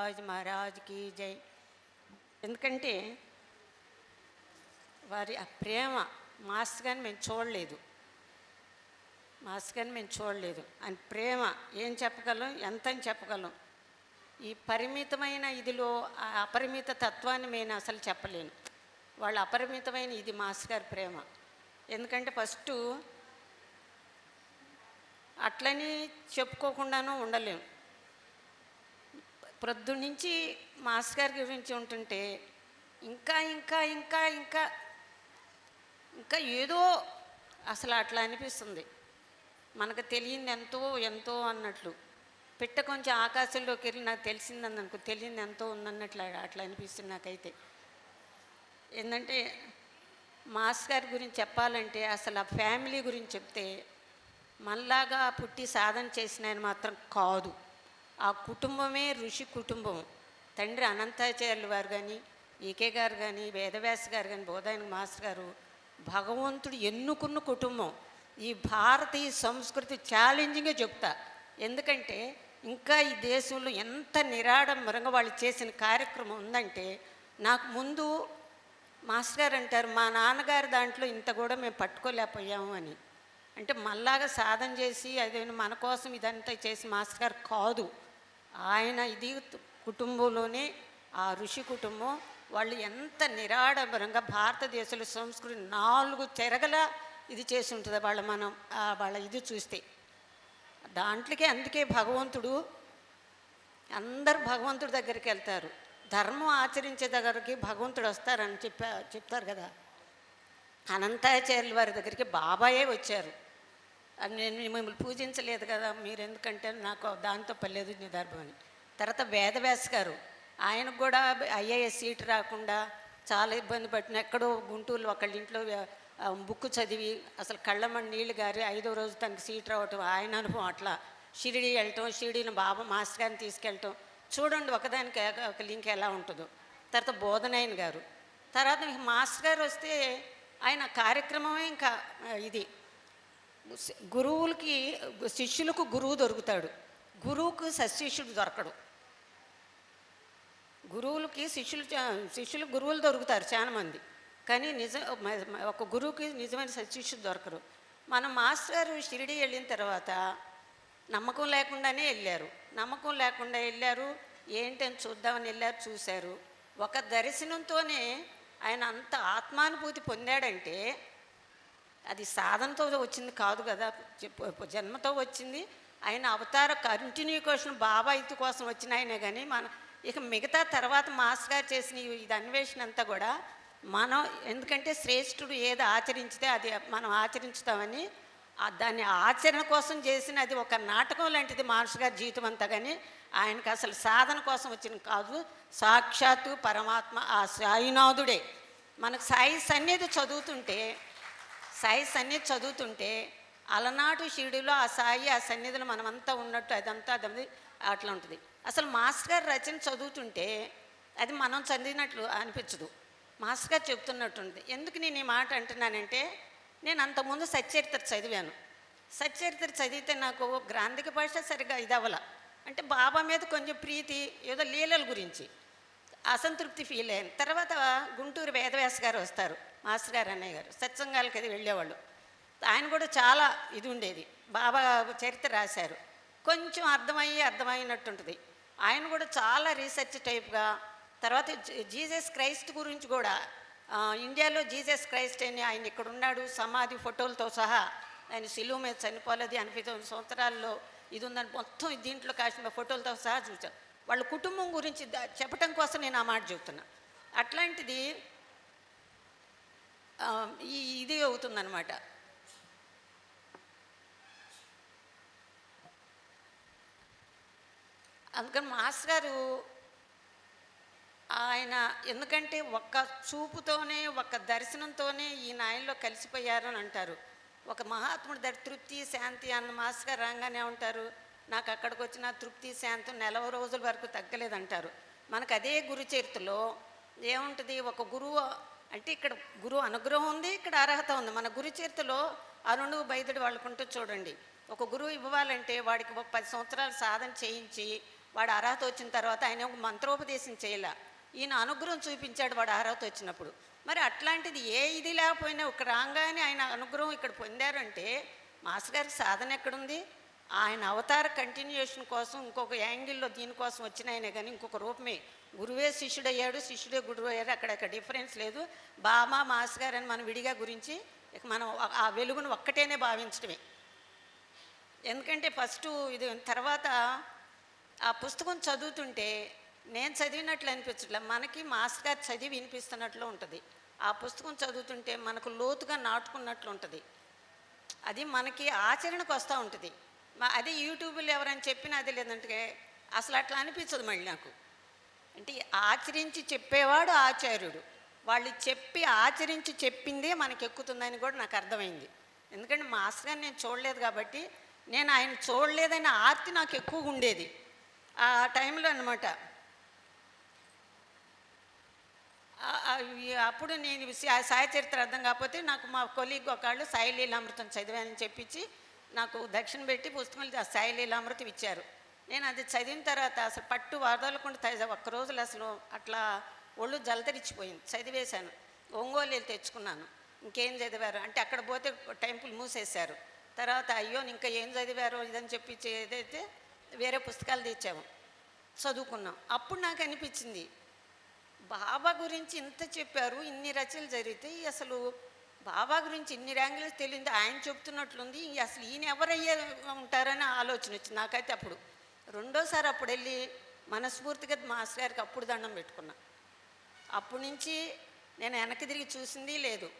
రాజు మహారాజుకి జై. ఎందుకంటే వారి ఆ ప్రేమ మాస్ కానీ మేము చూడలేదు. మాస్ కానీ మేము చూడలేదు. అని ప్రేమ ఏం చెప్పగలం ఎంత అని చెప్పగలం? ఈ పరిమితమైన ఇదిలో ఆ అపరిమిత తత్వాన్ని నేను అసలు చెప్పలేను. వాళ్ళ అపరిమితమైన ఇది మాస్ గారి ప్రేమ. ఎందుకంటే ఫస్ట్ అట్లని చెప్పుకోకుండానూ ఉండలేము ప్రొద్దు నుంచి గారి గురించి ఉంటుంటే ఇంకా ఇంకా ఇంకా ఇంకా ఇంకా ఏదో అసలు అట్లా అనిపిస్తుంది. మనకు తెలియంది ఎంతో ఎంతో అన్నట్లు. పెట్ట కొంచెం ఆకాశంలోకి వెళ్ళి నాకు తెలిసిందని అనుకో తెలియంది ఎంతో ఉందన్నట్లు అట్లా అనిపిస్తుంది నాకైతే. ఏంటంటే మాస్ గారి గురించి చెప్పాలంటే అసలు ఆ ఫ్యామిలీ గురించి చెప్తే మనలాగా పుట్టి సాధన చేసిన ఆయన మాత్రం కాదు. ఆ కుటుంబమే ఋషి కుటుంబం. తండ్రి అనంతాచార్యులు వారు కానీ ఈకే గారు కానీ వేదవ్యాస గారు కానీ బోధాయన మాస్టర్ గారు భగవంతుడు ఎన్నుకున్న కుటుంబం. ఈ భారతీయ సంస్కృతి ఛాలెంజింగ్గా చెప్తా. ఎందుకంటే ఇంకా ఈ దేశంలో ఎంత నిరాడంబరంగా వాళ్ళు చేసిన కార్యక్రమం ఉందంటే నాకు ముందు మాస్టర్ గారు అంటారు మా నాన్నగారి దాంట్లో ఇంత కూడా మేము పట్టుకోలేకపోయాము అని. అంటే మళ్ళాగా సాధన చేసి అదే మన కోసం ఇదంతా చేసి మాస్టర్ గారు కాదు. ఆయన ఇది కుటుంబంలోనే ఆ ఋషి కుటుంబం. వాళ్ళు ఎంత నిరాడంబరంగా భారతదేశంలో సంస్కృతి నాలుగు చెరగల ఇది చేసి ఉంటుంది వాళ్ళ మనం వాళ్ళ ఇది చూస్తే. దాంట్లోకే అందుకే భగవంతుడు అందరు భగవంతుడి దగ్గరికి వెళ్తారు. ధర్మం ఆచరించే దగ్గరికి భగవంతుడు వస్తారని చెప్పా చెప్తారు కదా. అనంతాచార్యుల వారి దగ్గరికి బాబాయే వచ్చారు. నేను మిమ్మల్ని పూజించలేదు కదా మీరు ఎందుకంటే నాకు దాంతో పర్లేదు నిదర్భం అని. తర్వాత వేదవ్యాస్ గారు ఆయనకు కూడా ఐఏఎస్ సీట్ రాకుండా చాలా ఇబ్బంది పట్టిన ఎక్కడో గుంటూరులో ఒకళ్ళ ఇంట్లో బుక్ చదివి అసలు కళ్ళమని నీళ్ళు గారి ఐదో రోజు తనకి సీట్ రావటం ఆయన అనుభవం అట్లా. షిరిడి వెళ్ళటం షిరిడిని బాబా మాస్టర్ గారిని తీసుకెళ్ళటం చూడండి ఒకదానికి ఒక- లింక్ ఎలా ఉంటుందో. తర్వాత బోధనాయన్ గారు. తర్వాత మాస్టర్ గారు వస్తే ఆయన కార్యక్రమమే ఇంకా ఇది. గురువులకి శిష్యులకు గురువు దొరుకుతాడు. గురువుకు సశిష్యుడు దొరకడు. గురువులకి శిష్యులు శిష్యులు గురువులు దొరుకుతారు చాలా మంది కానీ నిజ ఒక గురువుకి నిజమైన సశిష్యుడు దొరకరు. మన మాస్టర్ గారు షిరిడి వెళ్ళిన తర్వాత నమ్మకం లేకుండానే వెళ్ళారు. నమ్మకం లేకుండా వెళ్ళారు. ఏంటని చూద్దామని వెళ్ళారు చూశారు. ఒక దర్శనంతోనే ఆయన అంత ఆత్మానుభూతి పొందాడంటే అది సాధనతో వచ్చింది కాదు కదా. జన్మతో వచ్చింది. ఆయన అవతార కంటిన్యూకేషన్ బాబా ఇది కోసం వచ్చిన ఆయనే కానీ మన ఇక మిగతా తర్వాత మాస్ గారు చేసిన ఇది అన్వేషణ అంతా కూడా మనం ఎందుకంటే శ్రేష్ఠుడు ఏది ఆచరించితే అది మనం ఆచరించుతామని దాని దాన్ని ఆచరణ కోసం చేసిన అది ఒక నాటకం లాంటిది మాస్ గారి జీవితం అంతా కానీ ఆయనకు అసలు సాధన కోసం వచ్చిన కాదు. సాక్షాత్తు పరమాత్మ ఆ సాయినాథుడే. మనకు సాయి సన్నిధి చదువుతుంటే సాయి సన్నిధి చదువుతుంటే అలనాటు షిరిడిలో ఆ సాయి ఆ సన్నిధిలో మనమంతా ఉన్నట్టు అదంతా అది అట్లా ఉంటుంది. అసలు మాస్టర్ గారు రచన చదువుతుంటే అది మనం చదివినట్లు అనిపించదు. మాస్టర్ గారు చెప్తున్నట్టుంది ఎందుకు నేను ఈ మాట అంటున్నానంటే నేను అంతకుముందు సచ్చరిత్ర చదివాను. సచ్చరిత్ర చదివితే నాకు గ్రాంధిక భాష సరిగా ఇది అవ్వాల. అంటే బాబా మీద కొంచెం ప్రీతి ఏదో లీలల గురించి అసంతృప్తి ఫీల్ అయ్యాను. తర్వాత గుంటూరు వేదవ్యాస గారు వస్తారు. మాస్టర్ గారు అన్నయ్య గారు. సత్సంగాలకి అది వెళ్ళేవాళ్ళు. ఆయన కూడా చాలా ఇది ఉండేది. బాబా చరిత్ర రాశారు. కొంచెం అర్థమయ్యి అర్థమైనట్టుంటుంది. ఆయన కూడా చాలా రీసెర్చ్ టైప్గా తర్వాత జీ- జీసస్ క్రైస్ట్ గురించి కూడా ఇండియాలో జీసస్ క్రైస్ట్ అని ఆయన ఇక్కడ ఉన్నాడు. సమాధి ఫోటోలతో సహా ఆయన సిలువు మీద చనిపోలేదు. ఎనభై తొమ్మిది సంవత్సరాల్లో ఇది ఉందని మొత్తం దీంట్లో కాసిన ఫోటోలతో సహా చూసాం వాళ్ళ కుటుంబం గురించి చెప్పటం కోసం నేను ఆ మాట చెబుతున్నా. అట్లాంటిది ఈ ఇది అవుతుందన్నమాట. అందుకని మాస్టర్ గారు ఆయన ఎందుకంటే ఒక్క చూపుతోనే ఒక్క దర్శనంతోనే ఈ నాయనలో కలిసిపోయారని అంటారు. ఒక మహాత్ముడు దగ్గర తృప్తి శాంతి అన్న మాస్టర్ గారు రాగానే ఉంటారు నాకు అక్కడికి వచ్చిన తృప్తి శాంతి నెల రోజుల వరకు తగ్గలేదంటారు. మనకు అదే గురు చరిత్రలో ఏముంటుంది? ఒక గురువు అంటే ఇక్కడ గురువు అనుగ్రహం ఉంది ఇక్కడ అర్హత ఉంది. మన గురు చేతిలో అరుణు బైదుడు వాళ్ళకుంటూ చూడండి. ఒక గురువు ఇవ్వాలంటే వాడికి ఒక పది సంవత్సరాలు సాధన చేయించి వాడు అర్హత వచ్చిన తర్వాత ఆయన ఒక మంత్రోపదేశం చేయలే. ఈయన అనుగ్రహం చూపించాడు వాడు అర్హత వచ్చినప్పుడు. మరి అట్లాంటిది ఏ ఇది లేకపోయినా ఒక రాగానే ఆయన అనుగ్రహం ఇక్కడ పొందారంటే మాస్టర్ గారికి సాధన ఎక్కడుంది? ఆయన అవతార కంటిన్యూషన్ కోసం ఇంకొక యాంగిల్లో దీనికోసం వచ్చిన ఆయన కానీ ఇంకొక రూపమే. గురువే శిష్యుడయ్యాడు శిష్యుడే గురువు అయ్యాడు అక్కడ అక్కడ డిఫరెన్స్ లేదు. బామా మాస్ గారు అని మనం విడిగా గురించి ఇక మనం ఆ- ఆ వెలుగును ఒక్కటేనే భావించడమే. ఎందుకంటే ఫస్ట్ ఇది తర్వాత ఆ పుస్తకం చదువుతుంటే నేను చదివినట్లు అనిపించట్లే మనకి మాస్టర్ గారు చదివి వినిపిస్తున్నట్లు ఉంటుంది. ఆ పుస్తకం చదువుతుంటే మనకు లోతుగా నాటుకున్నట్లు ఉంటుంది. అది మనకి ఆచరణకు వస్తూ ఉంటుంది. మా అదే యూట్యూబ్లో ఎవరని చెప్పినా అది లేదంటే అసలు అట్లా అనిపించదు మళ్ళీ నాకు. అంటే ఆచరించి చెప్పేవాడు ఆచార్యుడు. వాళ్ళు చెప్పి ఆచరించి చెప్పిందే మనకి ఎక్కుతుందని కూడా నాకు అర్థమైంది. ఎందుకంటే మాస్టర్ గారిని నేను చూడలేదు కాబట్టి నేను ఆయన చూడలేదనే ఆర్తి నాకు ఎక్కువగా ఉండేది. ఆ టైంలో అనమాట అప్పుడు నేను సాయ చరిత్ర అర్థం కాకపోతే నాకు మా కొలీగ్ ఒకళ్ళు సాయి చదివానని చెప్పించి నాకు దక్షిణ పెట్టి పుస్తకం ఆ సాయి ఇచ్చారు. నేను అది చదివిన తర్వాత అసలు పట్టు వదలకుండా ఒక్క రోజులు అసలు అట్లా ఒళ్ళు జలతరిచ్చిపోయింది చదివేశాను. ఒంగోలు తెచ్చుకున్నాను. ఇంకేం చదివారు? అంటే అక్కడ పోతే టెంపుల్ మూసేశారు. తర్వాత అయ్యో ఇంకా ఏం చదివారో ఇదని చెప్పి ఏదైతే వేరే పుస్తకాలు తెచ్చాము చదువుకున్నాం. అప్పుడు నాకు అనిపించింది బాబా గురించి ఇంత చెప్పారు ఇన్ని రచనలు జరిగితే అసలు బాబా గురించి ఇన్ని ర్యాంకులు తెలియదు ఆయన చెప్తున్నట్లుంది అసలు ఈయన ఎవరయ్యే ఉంటారని ఆలోచన వచ్చింది నాకైతే అప్పుడు. రెండోసారి అప్పుడు వెళ్ళి మనస్ఫూర్తిగా మాస్టర్ గారికి అప్పుడు దండం పెట్టుకున్నా. అప్పటి నుంచి నేను వెనక్కి తిరిగి చూసింది లేదు.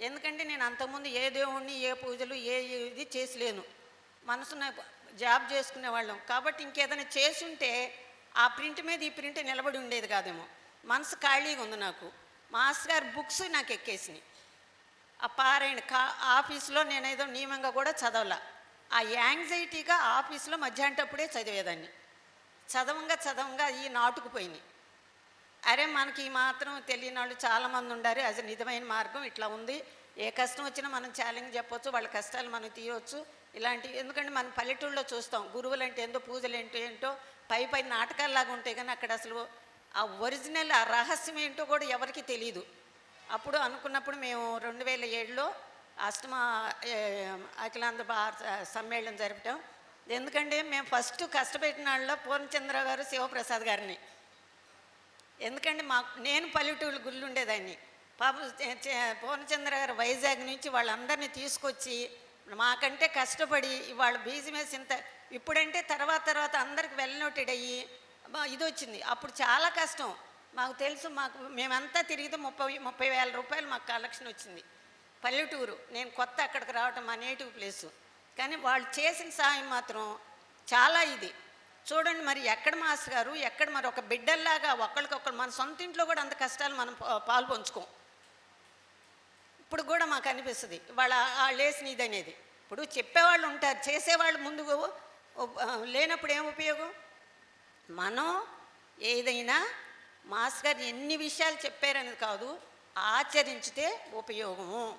ఎందుకంటే నేను అంతకుముందు ఏ దేవుణ్ణి ఏ పూజలు ఏ ఇది చేసలేను. మనసున జాబ్ చేసుకునే వాళ్ళం. కాబట్టి ఇంకేదైనా చేసి ఉంటే ఆ ప్రింట్ మీద ఈ ప్రింట్ నిలబడి ఉండేది కాదేమో. మనసు ఖాళీగా ఉంది నాకు. మాస్టర్ గారి బుక్స్ నాకు ఎక్కేసినాయి. ఆ పారాయణ కా ఆఫీస్లో నేనేదో నియమంగా కూడా చదవలా. ఆ యాంగ్జైటీగా ఆఫీస్లో మధ్యాహ్నటప్పుడే చదివేదాన్ని. చదవంగా చదవంగా ఈ నాటుకుపోయినాయి అరే మనకి ఈ మాత్రం తెలియని వాళ్ళు చాలామంది ఉండారు అది నిజమైన మార్గం ఇట్లా ఉంది. ఏ కష్టం వచ్చినా మనం ఛాలెంజ్ చెప్పొచ్చు వాళ్ళ కష్టాలు మనం తీయవచ్చు ఇలాంటివి ఎందుకంటే మనం పల్లెటూళ్ళలో చూస్తాం గురువులు అంటే ఏంటో పూజలు ఏంటో ఏంటో పై పై నాటకాల్లాగా ఉంటాయి కానీ అక్కడ అసలు ఆ ఒరిజినల్ ఆ రహస్యం ఏంటో కూడా ఎవరికి తెలియదు అప్పుడు అనుకున్నప్పుడు మేము రెండు వేల ఏడులో అష్టమ అఖిలాంధ్ర భారత సమ్మేళనం జరపటం ఎందుకంటే మేము ఫస్ట్ కష్టపెట్టిన వాళ్ళలో పూర్ణచంద్ర గారు శివప్రసాద్ గారిని. ఎందుకంటే మాకు నేను పల్లెటూరు గుళ్ళు ఉండేదాన్ని పాప పూర్ణచంద్ర గారు వైజాగ్ నుంచి వాళ్ళందరినీ తీసుకొచ్చి మాకంటే కష్టపడి వాళ్ళ బిజినెస్ ఇంత ఇప్పుడంటే తర్వాత తర్వాత అందరికి వెల్నోటెడ్ అయ్యి ఇది వచ్చింది అప్పుడు చాలా కష్టం. మాకు తెలుసు మాకు మేమంతా తిరిగితే ముప్పై ముప్పై వేల రూపాయలు మాకు కలెక్షన్ వచ్చింది. పల్లెటూరు నేను కొత్త అక్కడికి రావటం మా నేటివ్ ప్లేసు. కానీ వాళ్ళు చేసిన సహాయం మాత్రం చాలా ఇది. చూడండి మరి ఎక్కడ మాస్టర్ గారు ఎక్కడ మరి ఒక బిడ్డల్లాగా ఒకరికొకరు మన సొంత ఇంట్లో కూడా అంత కష్టాలు మనం పాలు పంచుకోం. ఇప్పుడు కూడా మాకు అనిపిస్తుంది వాళ్ళ వాళ్ళు వేసిన ఇది అనేది. ఇప్పుడు చెప్పేవాళ్ళు ఉంటారు చేసేవాళ్ళు ముందుకు లేనప్పుడు ఏం ఉపయోగం? మనం ఏదైనా మాస్ గారు ఎన్ని విషయాలు చెప్పారని కాదు ఆచరించితే ఉపయోగము.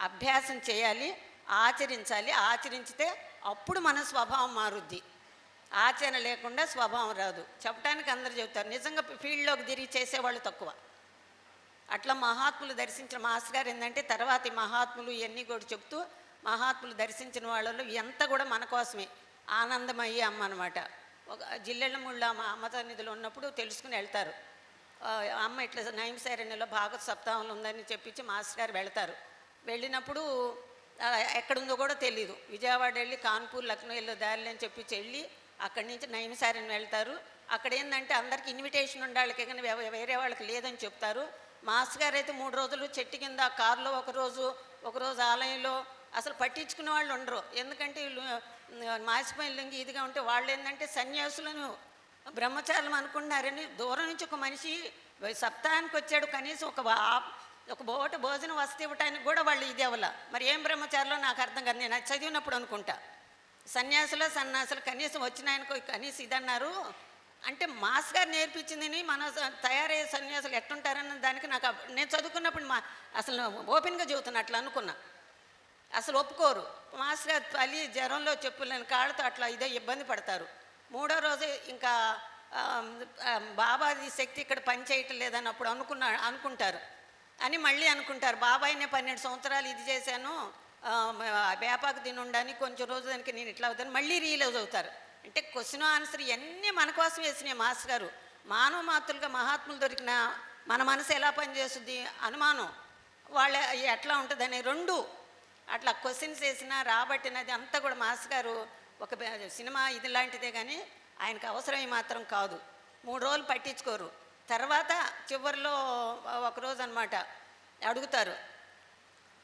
అభ్యాసం చేయాలి ఆచరించాలి ఆచరించితే అప్పుడు మన స్వభావం మారుద్ది. ఆచరణ లేకుండా స్వభావం రాదు. చెప్పడానికి అందరు చెబుతారు నిజంగా ఫీల్డ్లోకి తిరిగి చేసేవాళ్ళు తక్కువ. అట్లా మహాత్ములు దర్శించిన మాస్ గారు ఏంటంటే తర్వాత ఈ మహాత్ములు ఇవన్నీ కూడా చెప్తూ మహాత్ములు దర్శించిన వాళ్ళలో ఎంత కూడా మన కోసమే. ఆనందమయ్యే అమ్మ అనమాట ఒక జిల్లెళ్ళ ముళ్ళ మా అమ్మ ఉన్నప్పుడు తెలుసుకుని వెళ్తారు. అమ్మ ఇట్లా నైంసారణ్యలో భాగవత సప్తాహంలో ఉందని చెప్పించి మాస్టర్ గారు వెళతారు. వెళ్ళినప్పుడు ఎక్కడుందో కూడా తెలియదు విజయవాడ వెళ్ళి కాన్పూర్ లక్నో వెళ్ళే దారిలో అని చెప్పించి వెళ్ళి అక్కడి నుంచి నైంసారణ్యం వెళ్తారు. అక్కడ ఏంటంటే అందరికి ఇన్విటేషన్ ఉండాళ్ళకి కానీ వేరే వాళ్ళకి లేదని చెప్తారు. మాస్ గారు అయితే మూడు రోజులు చెట్టు కింద కారులో ఒకరోజు ఒకరోజు ఆలయంలో అసలు పట్టించుకునే వాళ్ళు ఉండరు. ఎందుకంటే వీళ్ళు మాసిపోయిన లింగి ఇదిగా ఉంటే వాళ్ళు ఏంటంటే సన్యాసులను బ్రహ్మచారులు అనుకుంటున్నారని దూరం నుంచి ఒక మనిషి సప్తాహానికి వచ్చాడు కనీసం ఒక ఒక బోట భోజనం వస్తే ఇవ్వటానికి కూడా వాళ్ళు ఇదేవల మరి ఏం బ్రహ్మచారిలో నాకు అర్థం కాదు. నేను అది చదివినప్పుడు అనుకుంటా. సన్యాసులు సన్యాసులు కనీసం వచ్చిన ఆయనకు కనీసం ఇదన్నారు. అంటే మాస్ గారు నేర్పించిందని మన తయారయ్యే సన్యాసులు ఎట్టుంటారన్న దానికి నాకు నేను చదువుకున్నప్పుడు మా అసలు ఓపెన్గా చదువుతున్నా అట్లా అనుకున్నా. అసలు ఒప్పుకోరు. మాస్ గారు తల్లి జ్వరంలో చెప్పులేని కాళ్ళతో అట్లా ఇదే ఇబ్బంది పడతారు. మూడో రోజు ఇంకా బాబాది శక్తి ఇక్కడ పనిచేయటం లేదని అప్పుడు అనుకున్నా అనుకుంటారు. అని మళ్ళీ అనుకుంటారు. బాబాయ్నే పన్నెండు సంవత్సరాలు ఇది చేశాను వేపాకు తినుండని కొంచెం రోజు దానికి నేను ఇట్లా అవుతాను మళ్ళీ రియలైజ్ అవుతారు. అంటే క్వశ్చన్ ఆన్సర్ ఇవన్నీ మన కోసం వేసినాయి మాస్టర్ గారు. మానవ మాతృలుగా మహాత్ములు దొరికిన మన మనసు ఎలా పనిచేస్తుంది? అనుమానం. వాళ్ళ ఎట్లా ఉంటుందని రెండు. అట్లా క్వశ్చన్స్ వేసినా రాబట్టినది అంతా కూడా మాస్ గారు ఒక సినిమా ఇది లాంటిదే కానీ ఆయనకు అవసరం మాత్రం కాదు. మూడు రోజులు పట్టించుకోరు. తర్వాత చివరిలో ఒకరోజు అనమాట అడుగుతారు.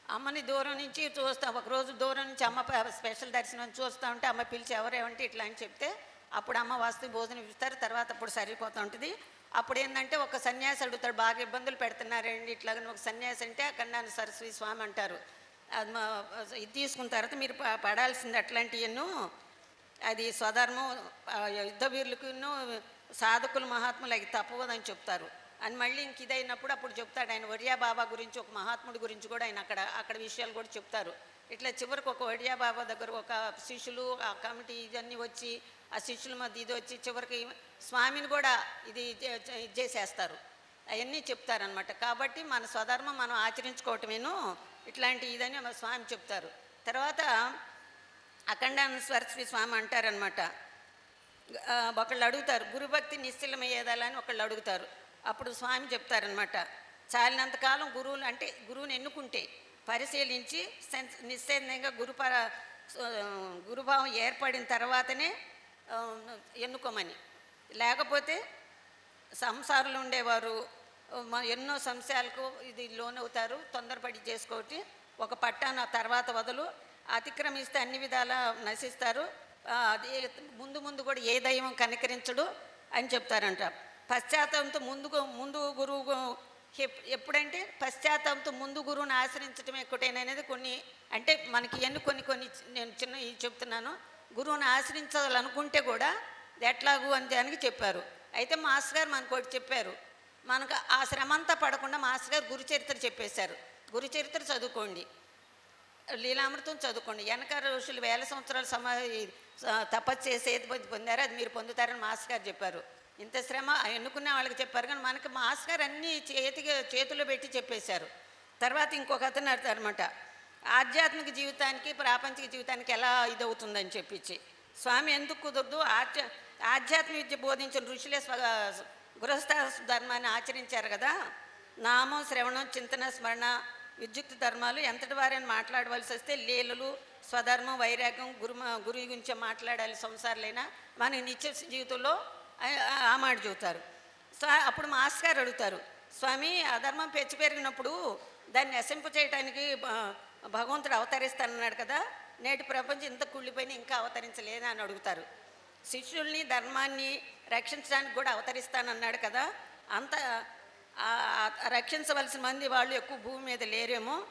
అమ్మని దూరం నుంచి చూస్తా ఒకరోజు దూరం నుంచి అమ్మ స్పెషల్ దర్శనం చూస్తూ ఉంటే అమ్మ పిలిచి ఎవరేమంటే ఇట్లా అని చెప్తే అప్పుడు అమ్మ వాస్తు భోజనం ఇస్తారు తర్వాత అప్పుడు సరిపోతూ ఉంటుంది. అప్పుడు ఏంటంటే ఒక సన్యాసి అడుగుతాడు బాగా ఇబ్బందులు పెడుతున్నారండి ఇట్లాగని ఒక సన్యాసి అంటే అక్కడ నన్ను సరస్వతి స్వామి అంటారు. అది ఇది తీసుకున్న తర్వాత మీరు పడాల్సింది అట్లాంటివన్నో అది స్వధర్మం యుద్ధవీరులకును యుద్ధ సాధకులు మహాత్ములు అవి తప్పవదని చెప్తారు. అని మళ్ళీ ఇంక ఇదైనప్పుడు అప్పుడు చెప్తాడు ఆయన వడియా బాబా గురించి ఒక మహాత్ముడి గురించి కూడా ఆయన అక్కడ అక్కడ విషయాలు కూడా చెప్తారు. ఇట్లా చివరికి ఒక వడియా బాబా దగ్గర ఒక శిష్యులు ఆ కమిటీ ఇవన్నీ వచ్చి ఆ శిష్యుల మధ్య ఇది వచ్చి చివరికి స్వామిని కూడా ఇది ఇది చేసేస్తారు. అవన్నీ చెప్తారనమాట కాబట్టి మన స్వధర్మం మనం ఆచరించుకోవటమేను ఇట్లాంటి ఇదని మన స్వామి చెప్తారు. తర్వాత అఖండాన సరస్వతి స్వామి అంటారనమాట ఒకళ్ళు అడుగుతారు గురుభక్తి నిశ్చలమయ్యేదాలా అని ఒకళ్ళు అడుగుతారు. అప్పుడు స్వామి చెప్తారనమాట చాలినంతకాలం గురువులు అంటే గురువుని ఎన్నుకుంటే పరిశీలించి నిశ్చయంగా గురుపర గురుభావం ఏర్పడిన తర్వాతనే ఎన్నుకోమని. లేకపోతే సంసారులు ఉండేవారు ఎన్నో సంశయాలకు ఇది లోనవుతారు తొందరపడి చేసుకోటి ఒక పట్టాన తర్వాత వదలు అతిక్రమిస్తే అన్ని విధాలా నశిస్తారు. అది ముందు ముందు కూడా ఏ దైవం కనికరించడు అని చెప్తారంట. పశ్చాత్తాపంతో ముందు ముందు గురువు ఎప్పుడంటే పశ్చాత్తాపంతో ముందు గురువుని ఆశ్రయించడం ఒకటేననేది కొన్ని అంటే మనకి ఎన్ని కొన్ని కొన్ని నేను చిన్న చెప్తున్నాను. గురువుని ఆశ్రయించాలనుకుంటే కూడా ఎట్లాగు అని దానికి చెప్పారు. అయితే మాస్టర్ గారు మనకు ఒకటి చెప్పారు. మనకు ఆ శ్రమంతా పడకుండా మాస్టర్ గారు గురుచరిత్ర చెప్పేశారు. గురు చరిత్ర చదువుకోండి. లీలామృతం చదువుకోండి. వెనక ఋషులు వేల సంవత్సరాలు సమా తపస్సు చేసి ఏది పొందారు పొందారో అది మీరు పొందుతారని మాస్ గారు చెప్పారు. ఇంత శ్రమ ఎన్నుకున్న వాళ్ళకి చెప్పారు కానీ మనకి మాస్ గారు అన్నీ చేతికి చేతుల్లో పెట్టి చెప్పేశారు. తర్వాత ఇంకొక అతను అనమాట ఆధ్యాత్మిక జీవితానికి ప్రాపంచిక జీవితానికి ఎలా ఇదవుతుందని చెప్పించి స్వామి ఎందుకు కుదరదు? ఆధ్య ఆధ్యాత్మిక విద్య బోధించిన ఋషులే స్వ గృహస్థ ధర్మాన్ని ఆచరించారు కదా. నామం శ్రవణం చింతన స్మరణ విద్యుక్తి ధర్మాలు ఎంతటి వారని మాట్లాడవలసి వస్తే లీలలు స్వధర్మం వైరాగ్యం గురు గురువు గురించి మాట్లాడాలి సంసారాలైనా. మన నిత్య జీవితంలో ఆ- మాట చెబుతారు. సో అప్పుడు మాస్ గారు అడుగుతారు స్వామి అధర్మం పెంచి పెరిగినప్పుడు దాన్ని నశింప చేయడానికి భ- భగవంతుడు అవతరిస్తానన్నాడు కదా నేటి ప్రపంచం ఇంత కుళ్ళిపోయిన ఇంకా అవతరించలేదా? అని అడుగుతారు. శిష్యుల్ని ధర్మాన్ని రక్షించడానికి కూడా అవతరిస్తానన్నాడు కదా అంత రక్షించవలసిన మంది వాళ్ళు ఎక్కువ భూమి మీద లేరేమో.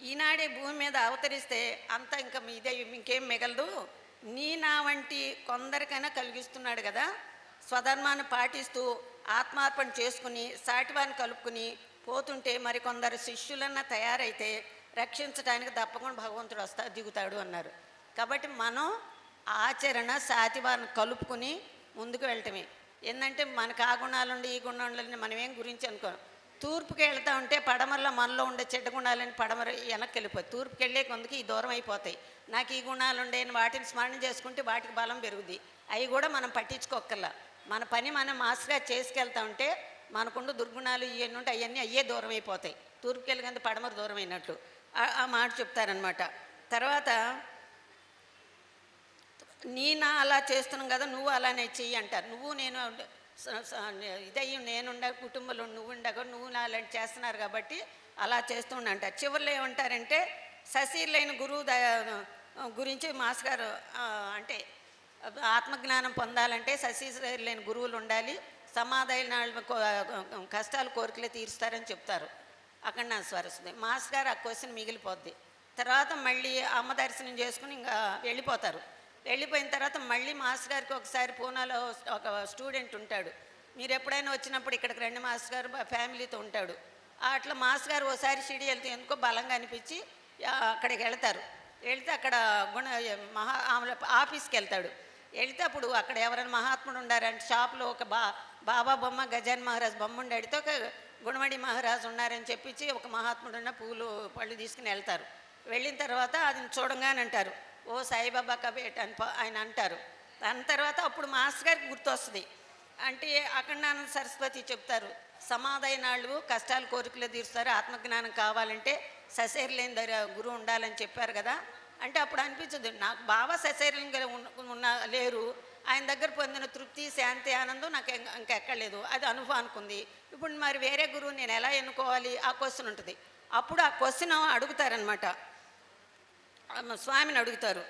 ఈనాడే భూమి మీద అవతరిస్తే అంత ఇంకా మీదే ఇంకేం మిగలదు. నీ నా వంటి కొందరికైనా కలిగిస్తున్నాడు కదా. స్వధర్మాన్ని పాటిస్తూ ఆత్మార్పణ చేసుకుని సాటివాన్ని కలుపుకుని పోతుంటే మరి కొందరు శిష్యులన్నా తయారైతే రక్షించడానికి తప్పకుండా భగవంతుడు వస్తా దిగుతాడు అన్నారు. కాబట్టి మనం ఆచరణ సాటివారిని కలుపుకుని ముందుకు వెళ్ళటమే. ఏంటంటే మనకు ఆ గుణాలుండి ఈ గుణాలని మనం ఏం గురించి అనుకో. తూర్పుకి వెళ్తా ఉంటే పడమరలో మనలో ఉండే చెడ్డ గుణాలని పడమర వెనక్కి వెళ్ళిపోయి తూర్పుకి వెళ్ళే కొందుకు ఈ దూరం అయిపోతాయి. నాకు ఈ గుణాలు ఉండే వాటిని స్మరణ చేసుకుంటే వాటికి బలం పెరుగుద్ది. అవి కూడా మనం పట్టించుకోకల్లా మన పని మనం మాస్గా చేసుకెళ్తా ఉంటే మనకుండు దుర్గుణాలు ఇవన్నీ ఉంటే అవన్నీ అయ్యే దూరం అయిపోతాయి. తూర్పుకి వెళ్ళి పడమర దూరం అయినట్లు ఆ- ఆ మాట చెప్తారనమాట తర్వాత నేనా అలా చేస్తున్నాం కదా నువ్వు అలానే చెయ్యి అంటారు. నువ్వు నేను స- ఇదయ్యి నేనుండ కుటుంబంలో నువ్వు ఉండగా నువ్వు నా అలాంటి చేస్తున్నారు కాబట్టి అలా చేస్తుండ అంటారు. చివరిలో ఏమంటారంటే సశీలైన గురువు ద- గురించి మాస్ గారు అంటే ఆత్మజ్ఞానం పొందాలంటే సశీలైన గురువులు ఉండాలి సమాధాన కష్టాలు కోరికలే తీరుస్తారని చెప్తారు. అక్కడ నా స్వరస్తుంది. మాస్ గారు ఆ క్వశ్చన్ మిగిలిపోద్ది. తర్వాత మళ్ళీ అమ్మ దర్శనం చేసుకుని ఇంకా వెళ్ళిపోతారు. వెళ్ళిపోయిన తర్వాత మళ్ళీ మాస్టర్ గారికి ఒకసారి పూనాలో ఒక స్టూడెంట్ ఉంటాడు. మీరు ఎప్పుడైనా వచ్చినప్పుడు ఇక్కడికి రండి మాస్టర్ గారు ఫ్యామిలీతో ఉంటాడు. అట్లా మాస్టర్ గారు ఓసారి షిడి వెళ్తే ఎందుకో బలంగా అనిపించి అక్కడికి వెళ్తారు. వెళ్తే అక్కడ గుణ మహా ఆమె ఆఫీస్కి వెళ్తాడు. వెళితే అప్పుడు అక్కడ ఎవరైనా మహాత్ముడు ఉండారంటే షాప్లో ఒక బా బాబా బొమ్మ గజాన్ మహారాజ్ బొమ్మ ఉండి అడితే ఒక గుణమణి మహారాజు ఉన్నారని చెప్పించి ఒక మహాత్ముడు ఉన్న పూలు పళ్ళు తీసుకుని వెళ్తారు. వెళ్ళిన తర్వాత అది చూడంగానంటారు. ఓ సాయిబాబా కబేట్ అని ఆయన అంటారు. దాని తర్వాత అప్పుడు మాస్టర్ గారికి గుర్తొస్తుంది. అంటే అఖండానంద సరస్వతి చెప్తారు సమాధైనాళ్ళు కష్టాలు కోరికలు తీరుస్తారు ఆత్మజ్ఞానం కావాలంటే సశరీరం దగ్గర గురువు ఉండాలని చెప్పారు కదా. అంటే అప్పుడు అనిపించదు నాకు బాగా సశరీరంగా ఉన్న- లేరు. ఆయన దగ్గర పొందిన తృప్తి శాంతి ఆనందం నాకు ఇంక- ఇంకెక్కలేదు అది అనుభవానికి ఉంది ఇప్పుడు మరి వేరే గురువు నేను ఎలా ఎన్నుకోవాలి? ఆ క్వశ్చన్ ఉంటుంది. అప్పుడు ఆ క్వశ్చన్ అడుగుతారనమాట స్వామిని అడుగుతారు.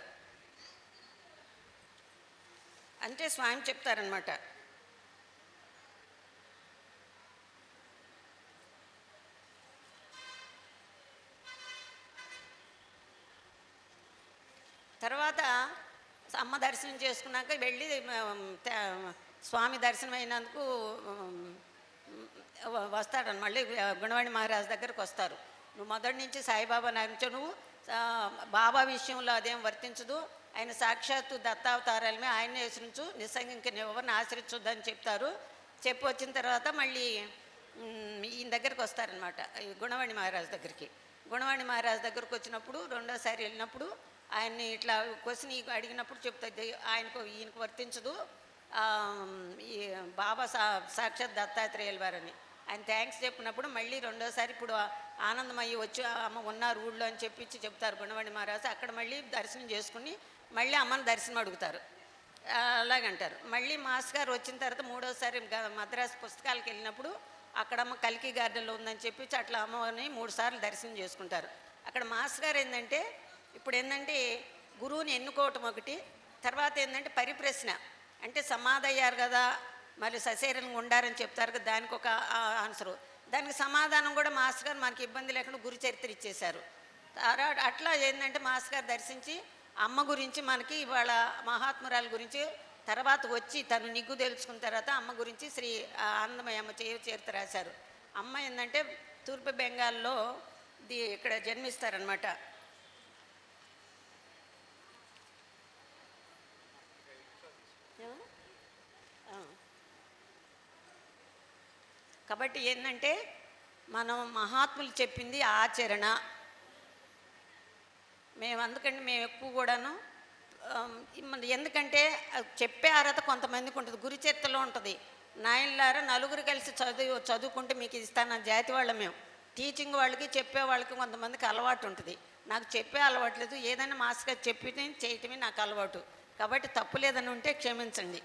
అంటే స్వామి చెప్తారనమాట తర్వాత అమ్మ దర్శనం చేసుకున్నాక వెళ్ళి స్వామి దర్శనం అయినందుకు ఉమ్, వస్తాడని మళ్ళీ గుణవాణి మహారాజ్ దగ్గరకు వస్తారు. నువ్వు మొదటి నుంచి సాయిబాబా నరించు నువ్వు బాబా విషయంలో అదేం వర్తించదు. ఆయన సాక్షాత్తు దత్తావతారాలమే ఆయన్ని ఆశ్రయించు నిస్సంగ ఇంక ఎవరిని అని చెప్తారు. చెప్పి వచ్చిన తర్వాత మళ్ళీ ఈయన దగ్గరికి వస్తారనమాట ఈ గుణవాణి మహారాజ్ దగ్గరికి. గుణవాణి మహారాజ్ దగ్గరకు వచ్చినప్పుడు రెండోసారి వెళ్ళినప్పుడు ఆయన్ని ఇట్లా క్వశ్చన్ అడిగినప్పుడు చెప్తుంది ఆయనకు ఈయనకు వర్తించదు. ఈ బాబా సా సాక్షాత్ దత్తాత్రేయుల వారని. ఆయన థ్యాంక్స్ చెప్పినప్పుడు మళ్ళీ రెండోసారి ఇప్పుడు ఆనందమయ్యి వచ్చి అమ్మ ఉన్నారు ఊళ్ళో అని చెప్పించి చెప్తారు గుణవాణి మహారాజు. అక్కడ మళ్ళీ దర్శనం చేసుకుని మళ్ళీ అమ్మని దర్శనం అడుగుతారు. అలాగంటారు. మళ్ళీ మాస్ గారు వచ్చిన తర్వాత మూడోసారి గ- మద్రాసు పుస్తకాలకు వెళ్ళినప్పుడు అక్కడ అమ్మ కల్కి గార్డెన్లో ఉందని చెప్పి అట్లా అమ్మని మూడుసార్లు దర్శనం చేసుకుంటారు. అక్కడ మాస్ గారు ఏంటంటే ఇప్పుడు ఏంటంటే గురువుని ఎన్నుకోవటం ఒకటి తర్వాత ఏంటంటే పరిప్రశ్న. అంటే సమాధయ్యారు కదా మరి సశరీరంగా ఉండారని చెప్తారు కదా దానికి ఒక ఆన్సరు. దానికి సమాధానం కూడా మాస్టర్ గారు మనకి ఇబ్బంది లేకుండా గురు చరిత్ర ఇచ్చేశారు. తర్వాత అట్లా ఏంటంటే మాస్టర్ గారు దర్శించి అమ్మ గురించి మనకి ఇవాళ మహాత్మురాల గురించి తర్వాత వచ్చి తను నిగ్గు తెలుసుకున్న తర్వాత అమ్మ గురించి శ్రీ ఆనందమయ్య అమ్మ చేయ చరిత్ర రాశారు. అమ్మ ఏంటంటే తూర్పు బెంగాల్లో ఇక్కడ జన్మిస్తారనమాట ఆ. కాబట్టి ఏంటంటే మనం మహాత్ములు చెప్పింది ఆచరణ. మేము అందుకంటే మేము ఎక్కువ కూడాను ఎందుకంటే అది చెప్పే అర్హత కొంతమందికి ఉంటుంది. గురు ఉంటుంది. నాయనలారా నలుగురు కలిసి చదువు చదువుకుంటే మీకు ఇస్తాను. జాతి వాళ్ళం మేము. టీచింగ్ వాళ్ళకి చెప్పే వాళ్ళకి కొంతమందికి అలవాటు ఉంటుంది. నాకు చెప్పే అలవాటు లేదు. ఏదైనా మాస్గా చెప్పి చేయటమే నాకు అలవాటు. కాబట్టి తప్పు లేదని ఉంటే క్షమించండి.